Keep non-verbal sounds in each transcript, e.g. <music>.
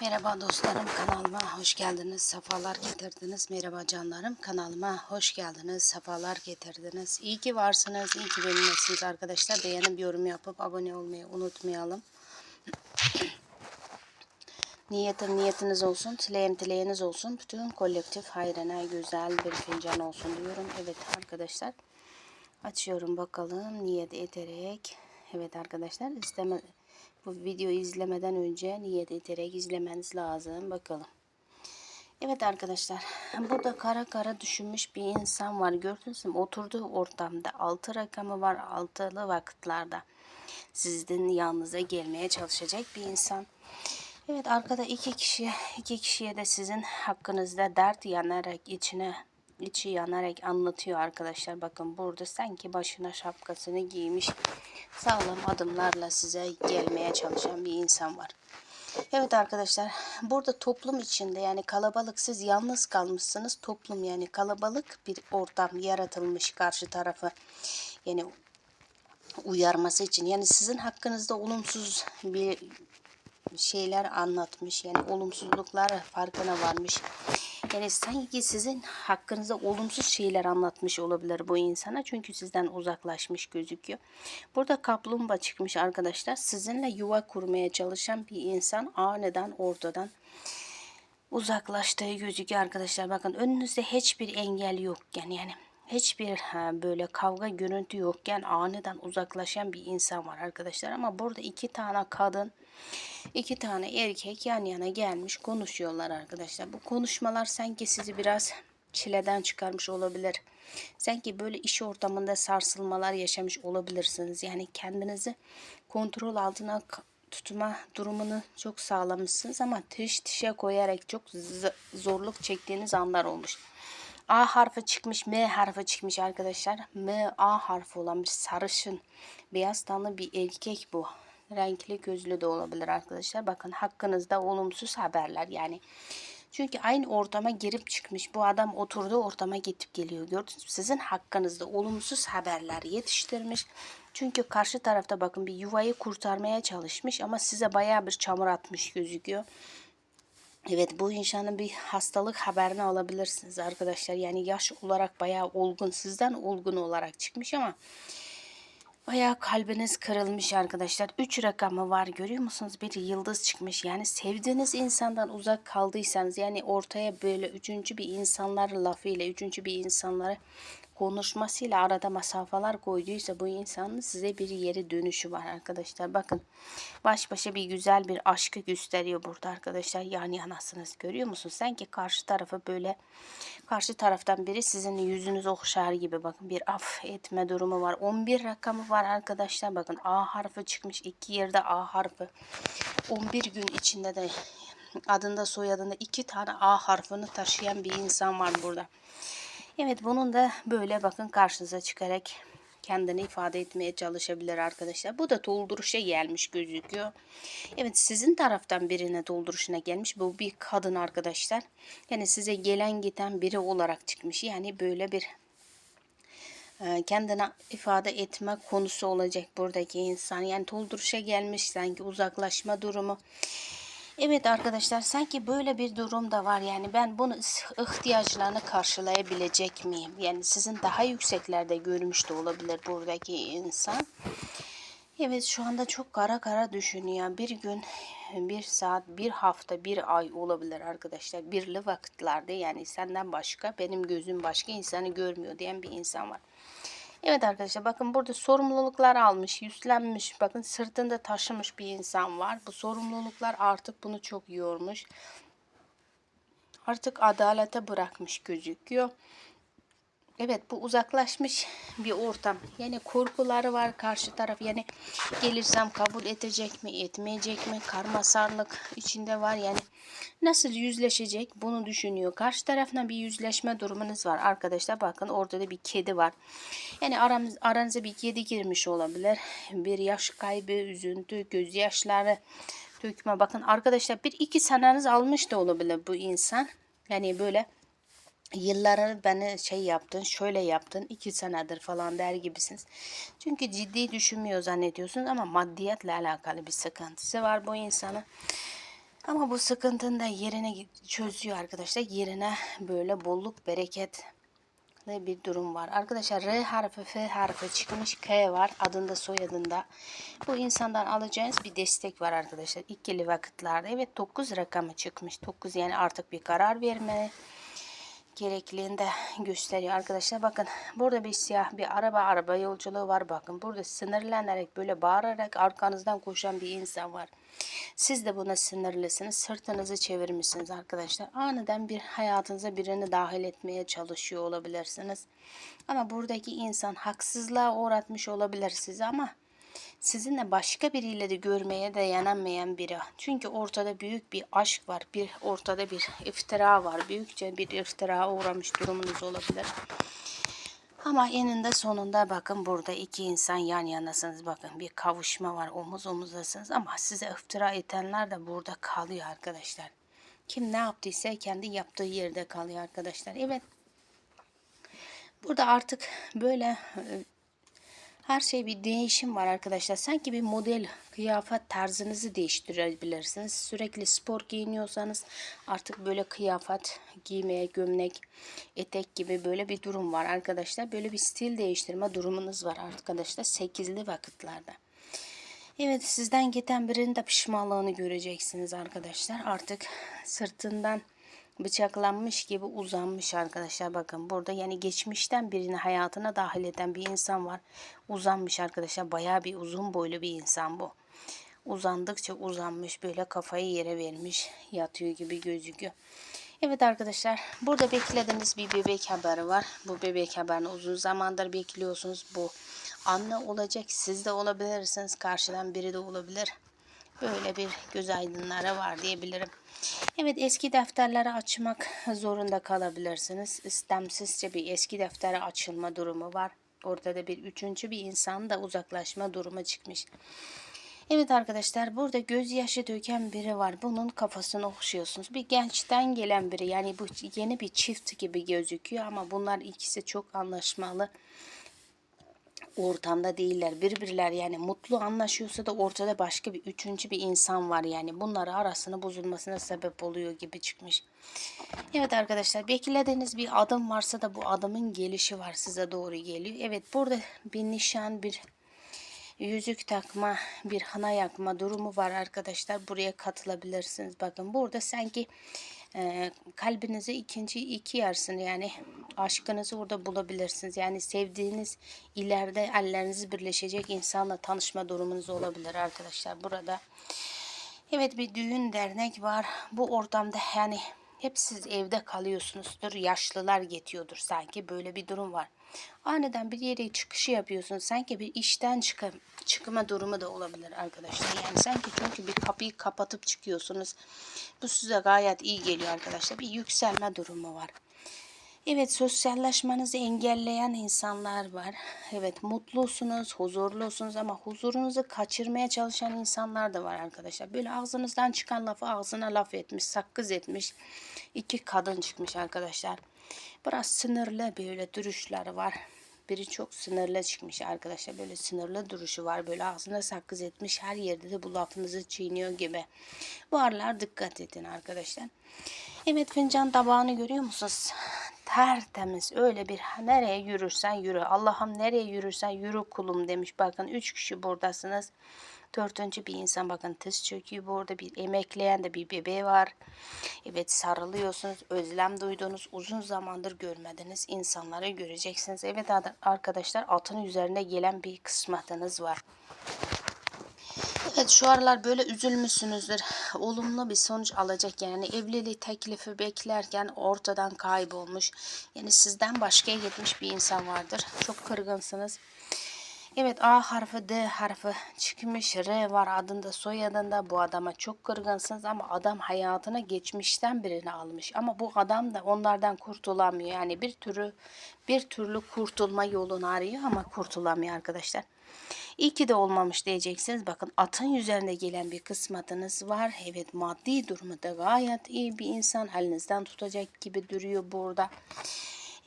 Merhaba dostlarım kanalıma hoş geldiniz, sefalar getirdiniz. Merhaba canlarım kanalıma hoş geldiniz, sefalar getirdiniz. İyi ki varsınız, iyi ki benimlesiniz arkadaşlar. Beğenip yorum yapıp abone olmayı unutmayalım. <coughs> Niyetim niyetiniz olsun, dileğim dileğiniz olsun. Bütün kolektif hayrına güzel bir fincan olsun diyorum. Evet arkadaşlar açıyorum bakalım niyet ederek. Evet arkadaşlar isteme, bu videoyu izlemeden önce niyet ederek izlemeniz lazım. Bakalım. Evet arkadaşlar burada kara kara düşünmüş bir insan var. Gördünüz mü? Oturduğu ortamda altı rakamı var altılı vakitlerde. Sizin yanınıza gelmeye çalışacak bir insan. Evet arkada iki kişi iki kişiye de sizin hakkınızda dert yanarak içine içi yanarak anlatıyor arkadaşlar. Bakın burada sanki başına şapkasını giymiş sağlam adımlarla size gelmeye çalışan bir insan var. Evet arkadaşlar burada toplum içinde yani kalabalık siz yalnız kalmışsınız toplum yani kalabalık bir ortam yaratılmış karşı tarafı yani uyarması için yani sizin hakkınızda olumsuz bir şeyler anlatmış yani olumsuzluklar farkına varmış. Yani sanki sizin hakkınızda olumsuz şeyler anlatmış olabilir bu insana. Çünkü sizden uzaklaşmış gözüküyor. Burada kaplumbağa çıkmış arkadaşlar. Sizinle yuva kurmaya çalışan bir insan aniden ortadan uzaklaştığı gözüküyor arkadaşlar. Bakın önünüzde hiçbir engel yokken yani hiçbir böyle kavga görüntü yokken aniden uzaklaşan bir insan var arkadaşlar. Ama burada iki tane kadın iki tane erkek yan yana gelmiş konuşuyorlar arkadaşlar. Bu konuşmalar sanki sizi biraz çileden çıkarmış olabilir. Sanki böyle iş ortamında sarsılmalar yaşamış olabilirsiniz. Yani kendinizi kontrol altına tutma durumunu çok sağlamışsınız ama tiş tişe koyarak çok zorluk çektiğiniz anlar olmuş. A harfi çıkmış, M harfi çıkmış arkadaşlar. M, A harfi olan bir sarışın, beyaz tenli bir erkek bu. Renkli gözlü de olabilir arkadaşlar. Bakın hakkınızda olumsuz haberler yani. Çünkü aynı ortama girip çıkmış. Bu adam oturduğu ortama gidip geliyor. Gördünüz mü? Sizin hakkınızda olumsuz haberler yetiştirmiş. Çünkü karşı tarafta bakın bir yuvayı kurtarmaya çalışmış ama size bayağı bir çamur atmış gözüküyor. Evet bu insanın bir hastalık haberini alabilirsiniz arkadaşlar. Yani yaş olarak bayağı olgun sizden olgun olarak çıkmış ama bayağı kalbiniz kırılmış arkadaşlar. 3 rakamı var görüyor musunuz? Bir yıldız çıkmış. Yani sevdiğiniz insandan uzak kaldıysanız yani ortaya böyle üçüncü bir insanlar lafıyla üçüncü bir insanları konuşmasıyla arada mesafeler koyduysa bu insanın size bir yeri dönüşü var arkadaşlar. Bakın baş başa bir güzel bir aşkı gösteriyor burada arkadaşlar. Yan yanasınız görüyor musunuz? Sanki karşı tarafı böyle karşı taraftan biri sizin yüzünüz okşar gibi bakın bir af etme durumu var. 11 rakamı var arkadaşlar. Bakın A harfi çıkmış. iki yerde A harfi. 11 gün içinde de adında soyadında iki tane A harfini taşıyan bir insan var burada. Evet bunun da böyle bakın karşınıza çıkarak kendini ifade etmeye çalışabilir arkadaşlar. Bu da dolduruşa gelmiş gözüküyor. Evet sizin taraftan birine dolduruşuna gelmiş. Bu bir kadın arkadaşlar. Yani size gelen giden biri olarak çıkmış. Yani böyle bir e, kendine ifade etme konusu olacak buradaki insan. Yani dolduruşa gelmiş sanki uzaklaşma durumu. Evet arkadaşlar sanki böyle bir durum da var. Yani ben bunu ihtiyaçlarını karşılayabilecek miyim? Yani sizin daha yükseklerde görmüş de olabilir buradaki insan. Evet şu anda çok kara kara düşünüyor. Bir gün, bir saat, bir hafta, bir ay olabilir arkadaşlar. Birli vakitlerde yani senden başka benim gözüm başka insanı görmüyor diyen bir insan var. Evet arkadaşlar bakın burada sorumluluklar almış, yüzlenmiş. Bakın sırtında taşımış bir insan var. Bu sorumluluklar artık bunu çok yormuş. Artık adalete bırakmış gözüküyor. Evet bu uzaklaşmış bir ortam. Yani korkuları var karşı taraf. Yani gelirsem kabul edecek mi etmeyecek mi? Karmasarlık içinde var. Yani nasıl yüzleşecek bunu düşünüyor. Karşı tarafına bir yüzleşme durumunuz var. Arkadaşlar bakın orada da bir kedi var. Yani aramız, aranıza bir kedi girmiş olabilir. Bir yaş kaybı, üzüntü, gözyaşları dökme. Bakın arkadaşlar bir iki seneniz almış da olabilir bu insan. Yani böyle yılları beni şey yaptın, şöyle yaptın, iki senedir falan der gibisiniz. Çünkü ciddi düşünmüyor zannediyorsunuz ama maddiyatla alakalı bir sıkıntısı var bu insanın. Ama bu sıkıntının da yerine çözüyor arkadaşlar. Yerine böyle bolluk bereket bir durum var. Arkadaşlar R harfi, F harfi çıkmış, K var adında soyadında. Bu insandan alacağınız bir destek var arkadaşlar. İkili vakitlerde. Evet 9 rakamı çıkmış. 9 yani artık bir karar verme gerekliliğini gösteriyor arkadaşlar. Bakın burada bir siyah bir araba araba yolculuğu var. Bakın burada sinirlenerek böyle bağırarak arkanızdan koşan bir insan var. Siz de buna sinirlisiniz. Sırtınızı çevirmişsiniz arkadaşlar. Aniden bir hayatınıza birini dahil etmeye çalışıyor olabilirsiniz. Ama buradaki insan haksızlığa uğratmış olabilir sizi ama sizinle başka biriyle de görmeye de yanamayan biri. Çünkü ortada büyük bir aşk var. Bir ortada bir iftira var. Büyükçe bir iftira uğramış durumunuz olabilir. Ama eninde sonunda bakın burada iki insan yan yanasınız. Bakın bir kavuşma var. Omuz omuzdasınız ama size iftira etenler de burada kalıyor arkadaşlar. Kim ne yaptıysa kendi yaptığı yerde kalıyor arkadaşlar. Evet. Burada artık böyle her şey bir değişim var arkadaşlar. Sanki bir model kıyafet tarzınızı değiştirebilirsiniz. Sürekli spor giyiniyorsanız artık böyle kıyafet giymeye gömlek, etek gibi böyle bir durum var arkadaşlar. Böyle bir stil değiştirme durumunuz var arkadaşlar. Sekizli vakitlerde. Evet sizden giden birinin de pişmanlığını göreceksiniz arkadaşlar. Artık sırtından bıçaklanmış gibi uzanmış arkadaşlar. Bakın burada yani geçmişten birini hayatına dahil eden bir insan var. Uzanmış arkadaşlar. Baya bir uzun boylu bir insan bu. Uzandıkça uzanmış böyle kafayı yere vermiş yatıyor gibi gözüküyor. Evet arkadaşlar burada beklediğiniz bir bebek haberi var. Bu bebek haberini uzun zamandır bekliyorsunuz. Bu anne olacak siz de olabilirsiniz. Karşıdan biri de olabilir böyle bir göz aydınları var diyebilirim. Evet eski defterleri açmak zorunda kalabilirsiniz. İstemsizce bir eski deftere açılma durumu var. Ortada bir üçüncü bir insan da uzaklaşma durumu çıkmış. Evet arkadaşlar burada gözyaşı döken biri var. Bunun kafasını okşuyorsunuz. Bir gençten gelen biri yani bu yeni bir çift gibi gözüküyor ama bunlar ikisi çok anlaşmalı ortamda değiller. Birbirler yani mutlu anlaşıyorsa da ortada başka bir üçüncü bir insan var yani. Bunları arasını bozulmasına sebep oluyor gibi çıkmış. Evet arkadaşlar beklediğiniz bir adım varsa da bu adımın gelişi var size doğru geliyor. Evet burada bir nişan bir yüzük takma bir hana yakma durumu var arkadaşlar. Buraya katılabilirsiniz. Bakın burada sanki e, kalbinizi ikinci iki yarısını yani aşkınızı orada bulabilirsiniz. Yani sevdiğiniz ileride ellerinizi birleşecek insanla tanışma durumunuz olabilir arkadaşlar burada. Evet bir düğün dernek var. Bu ortamda yani hep siz evde kalıyorsunuzdur. Yaşlılar geçiyordur sanki böyle bir durum var. Aniden bir yere çıkışı yapıyorsunuz. Sanki bir işten çıkım, çıkma durumu da olabilir arkadaşlar. Yani sanki çünkü bir kapıyı kapatıp çıkıyorsunuz. Bu size gayet iyi geliyor arkadaşlar. Bir yükselme durumu var. Evet sosyalleşmenizi engelleyen insanlar var. Evet mutlusunuz, huzurlusunuz ama huzurunuzu kaçırmaya çalışan insanlar da var arkadaşlar. Böyle ağzınızdan çıkan lafı ağzına laf etmiş, sakız etmiş. iki kadın çıkmış arkadaşlar. Biraz sınırlı böyle duruşları var. Biri çok sınırlı çıkmış arkadaşlar. Böyle sınırlı duruşu var. Böyle ağzına sakız etmiş. Her yerde de bu lafınızı çiğniyor gibi. Bu aralar dikkat edin arkadaşlar. Evet fincan tabağını görüyor musunuz? Tertemiz öyle bir nereye yürürsen yürü. Allah'ım nereye yürürsen yürü kulum demiş. Bakın üç kişi buradasınız. Dördüncü bir insan bakın tiz çöküyor burada bir emekleyen de bir bebeği var. Evet sarılıyorsunuz özlem duydunuz uzun zamandır görmediniz insanları göreceksiniz. Evet arkadaşlar atın üzerine gelen bir kısmetiniz var. Evet şu aralar böyle üzülmüşsünüzdür. <sighs> Olumlu bir sonuç alacak yani evlilik teklifi beklerken ortadan kaybolmuş. Yani sizden başkaya gitmiş bir insan vardır. Çok kırgınsınız. Evet A harfi D harfi çıkmış R var adında soyadında bu adama çok kırgınsınız ama adam hayatına geçmişten birini almış ama bu adam da onlardan kurtulamıyor yani bir türlü bir türlü kurtulma yolunu arıyor ama kurtulamıyor arkadaşlar. İyi ki de olmamış diyeceksiniz. Bakın atın üzerinde gelen bir kısmetiniz var. Evet maddi durumu da gayet iyi bir insan. Elinizden tutacak gibi duruyor burada.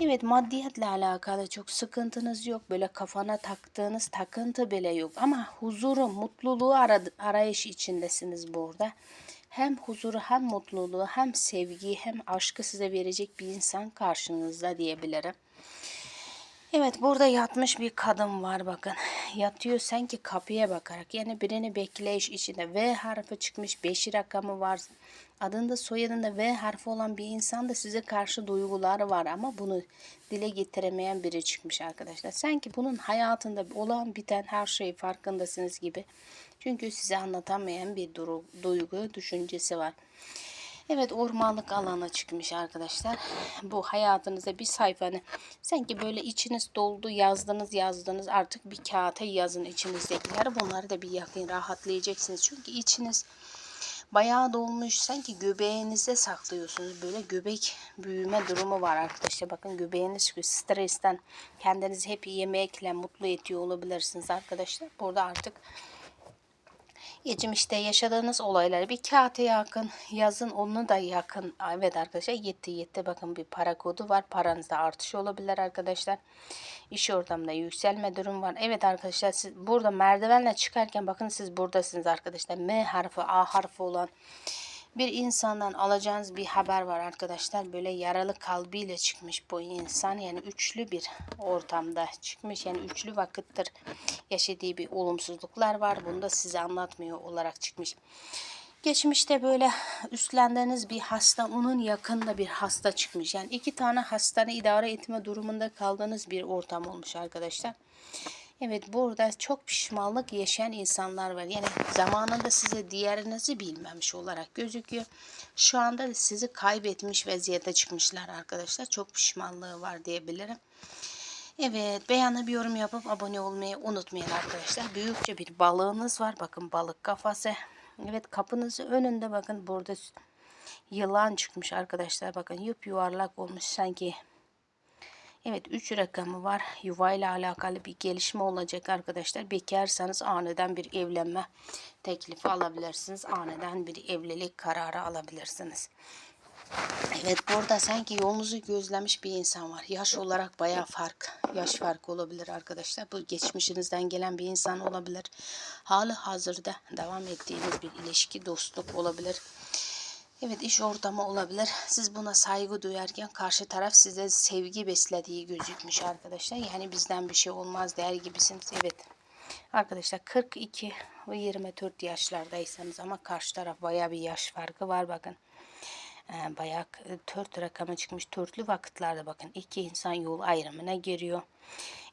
Evet maddiyetle alakalı çok sıkıntınız yok. Böyle kafana taktığınız takıntı bile yok. Ama huzuru, mutluluğu aradı, arayış içindesiniz burada. hem huzuru hem mutluluğu hem sevgiyi hem aşkı size verecek bir insan karşınızda diyebilirim. Evet burada yatmış bir kadın var bakın. Yatıyor sanki kapıya bakarak. Yani birini bekleyiş içinde. V harfi çıkmış. 5 rakamı var. Adında soyadında V harfi olan bir insan da size karşı duyguları var. Ama bunu dile getiremeyen biri çıkmış arkadaşlar. Sanki bunun hayatında olan biten her şeyi farkındasınız gibi. Çünkü size anlatamayan bir duru- duygu, düşüncesi var. Evet ormanlık alana çıkmış arkadaşlar. Bu hayatınızda bir sayfanı sanki böyle içiniz doldu yazdınız yazdınız artık bir kağıta yazın içinizdekiler. Bunları da bir yakın rahatlayacaksınız. Çünkü içiniz bayağı dolmuş sanki göbeğinizde saklıyorsunuz. Böyle göbek büyüme durumu var arkadaşlar. Bakın göbeğiniz stresten kendinizi hep yemekle mutlu ediyor olabilirsiniz arkadaşlar. Burada artık geçmişte yaşadığınız olayları bir kağıta yakın yazın onu da yakın. Evet arkadaşlar yetti yetti bakın bir para kodu var paranızda artış olabilir arkadaşlar. İş ortamında yükselme durum var. Evet arkadaşlar siz burada merdivenle çıkarken bakın siz buradasınız arkadaşlar. M harfi A harfi olan bir insandan alacağınız bir haber var arkadaşlar. Böyle yaralı kalbiyle çıkmış bu insan. Yani üçlü bir ortamda çıkmış. Yani üçlü vakittir yaşadığı bir olumsuzluklar var. Bunu da size anlatmıyor olarak çıkmış. Geçmişte böyle üstlendiğiniz bir hasta, onun yakında bir hasta çıkmış. Yani iki tane hastanı idare etme durumunda kaldığınız bir ortam olmuş arkadaşlar. Evet burada çok pişmanlık yaşayan insanlar var. Yani zamanında size diğerinizi bilmemiş olarak gözüküyor. Şu anda da sizi kaybetmiş vaziyete çıkmışlar arkadaşlar. Çok pişmanlığı var diyebilirim. Evet beğenip bir yorum yapıp abone olmayı unutmayın arkadaşlar. Büyükçe bir balığınız var. Bakın balık kafası. Evet kapınızın önünde bakın burada yılan çıkmış arkadaşlar. Bakın yup yuvarlak olmuş sanki Evet 3 rakamı var. Yuva ile alakalı bir gelişme olacak arkadaşlar. Bekarsanız aniden bir evlenme teklifi alabilirsiniz. Aniden bir evlilik kararı alabilirsiniz. Evet burada sanki yolunuzu gözlemiş bir insan var. Yaş olarak baya fark, yaş farkı olabilir arkadaşlar. Bu geçmişinizden gelen bir insan olabilir. Hali hazırda devam ettiğiniz bir ilişki, dostluk olabilir. Evet iş ortamı olabilir. Siz buna saygı duyarken karşı taraf size sevgi beslediği gözükmüş arkadaşlar. Yani bizden bir şey olmaz der gibisiniz. Evet. Arkadaşlar 42 ve 24 yaşlardaysanız ama karşı taraf baya bir yaş farkı var bakın. Ee, bayağı dört rakamı çıkmış. Törtlü vakitlerde bakın iki insan yol ayrımına giriyor.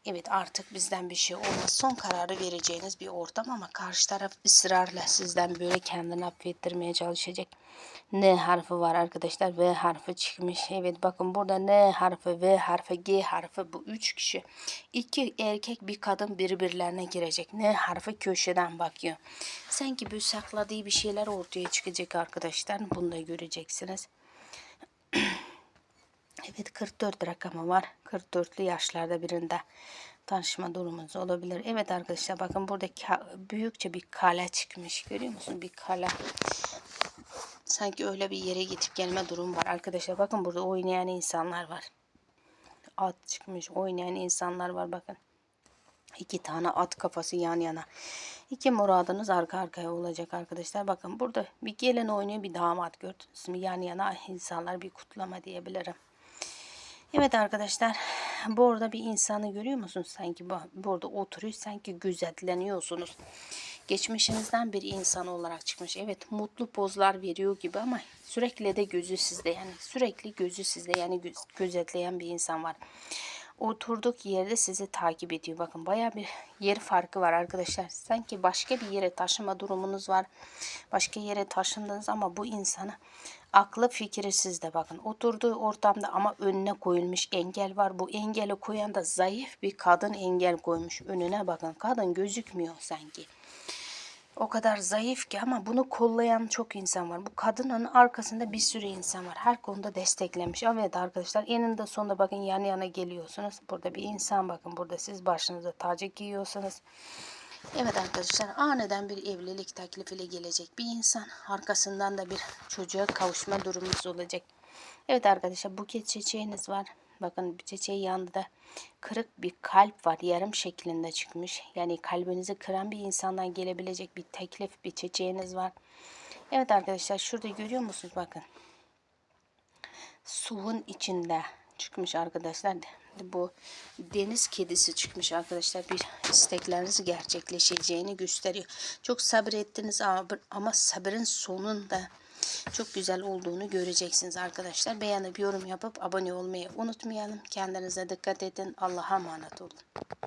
Evet artık bizden bir şey olmaz. Son kararı vereceğiniz bir ortam ama karşı taraf ısrarla sizden böyle kendini affettirmeye çalışacak. N harfi var arkadaşlar. V harfi çıkmış. Evet bakın burada N harfi, V harfi, G harfi bu üç kişi. iki erkek bir kadın birbirlerine girecek. N harfi köşeden bakıyor. Sanki bu sakladığı bir şeyler ortaya çıkacak arkadaşlar. Bunu da göreceksiniz. <clears throat> Evet 44 rakamı var. 44'lü yaşlarda birinde tanışma durumunuz olabilir. Evet arkadaşlar bakın burada büyükçe bir kale çıkmış. Görüyor musun? Bir kale. Sanki öyle bir yere gidip gelme durum var. Arkadaşlar bakın burada oynayan insanlar var. At çıkmış. Oynayan insanlar var bakın. İki tane at kafası yan yana. İki muradınız arka arkaya olacak arkadaşlar. Bakın burada bir gelin oynuyor bir damat gördünüz mü? Yan yana insanlar bir kutlama diyebilirim. Evet arkadaşlar burada bir insanı görüyor musunuz? Sanki burada oturuyor sanki gözetleniyorsunuz. Geçmişinizden bir insan olarak çıkmış. Evet mutlu pozlar veriyor gibi ama sürekli de gözü sizde. Yani sürekli gözü sizde yani göz, gözetleyen bir insan var. Oturduk yerde sizi takip ediyor. Bakın baya bir yer farkı var arkadaşlar. Sanki başka bir yere taşıma durumunuz var. Başka yere taşındınız ama bu insanı aklı fikri sizde bakın. Oturduğu ortamda ama önüne koyulmuş engel var. Bu engeli koyan da zayıf bir kadın engel koymuş. Önüne bakın. Kadın gözükmüyor sanki. O kadar zayıf ki ama bunu kollayan çok insan var. Bu kadının arkasında bir sürü insan var. Her konuda desteklemiş. Evet arkadaşlar eninde sonunda bakın yan yana geliyorsunuz. Burada bir insan bakın. Burada siz başınıza tacı giyiyorsunuz. Evet arkadaşlar aniden bir evlilik teklifiyle gelecek bir insan. Arkasından da bir çocuğa kavuşma durumunuz olacak. Evet arkadaşlar buket çiçeğiniz var. Bakın bir çiçeği yanında kırık bir kalp var. Yarım şeklinde çıkmış. Yani kalbinizi kıran bir insandan gelebilecek bir teklif, bir çiçeğiniz var. Evet arkadaşlar şurada görüyor musunuz? Bakın. Suyun içinde çıkmış arkadaşlar. Bu deniz kedisi çıkmış arkadaşlar. Bir istekleriniz gerçekleşeceğini gösteriyor. Çok sabrettiniz ama sabırın sonunda çok güzel olduğunu göreceksiniz arkadaşlar. Beğenip yorum yapıp abone olmayı unutmayalım. Kendinize dikkat edin. Allah'a emanet olun.